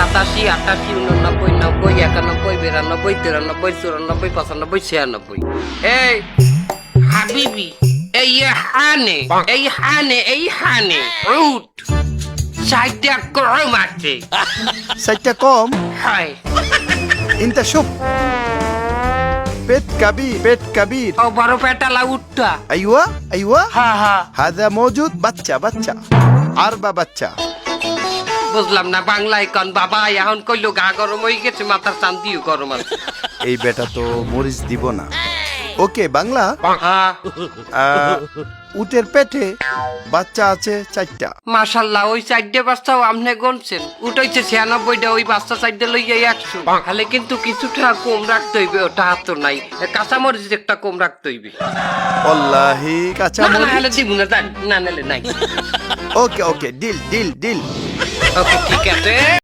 সাতাশি আটাশি উননব্বই নব্বই একানব্বই বিরানব্বই তিরানব্বই চুরানব্বই পঁচানব্বই ছিয়ানব্বই এই হাবিবি এই হানে এই হানে এই হানে উঠ সাইডটা কম আছে সাইটটা কম হয় ইনতা শুপ পেট কাবির পেট কাবির ও বড় পেটালা উঠটা ايوه ايوه হা হা هذا موجود বাচ্চা বাচ্চা আরবা বাচ্চা বুঝলাম না বাংলায় কন বাবা এখন কইলো গা গরম হয়ে গেছে মাথার চান্দিও গরম আছে। এই বেটা তো মরিচ দিব না। ওকে বাংলা? হ্যাঁ। আহ, উটের পেটে বাচ্চা আছে চারটা। মাশাল্লাহ ওই চারটে বাচ্চাও আপনি গনছেন। উঠাইছে ছিয়ানব্বইটা ওই বাচ্চা চারটে লইয়া একশো। তাহলে কিন্তু কিছুটা কম রাখতে হইবে ওটা হাত তো নাই। কাঁচা কাঁচামরিচ একটা কম রাখতে হইবে। অল্লাহি কাঁচা না না মরিচ হলে দিব না যান, না নালে নাই। Okay okay deal deal deal. Okay ঠিক আছে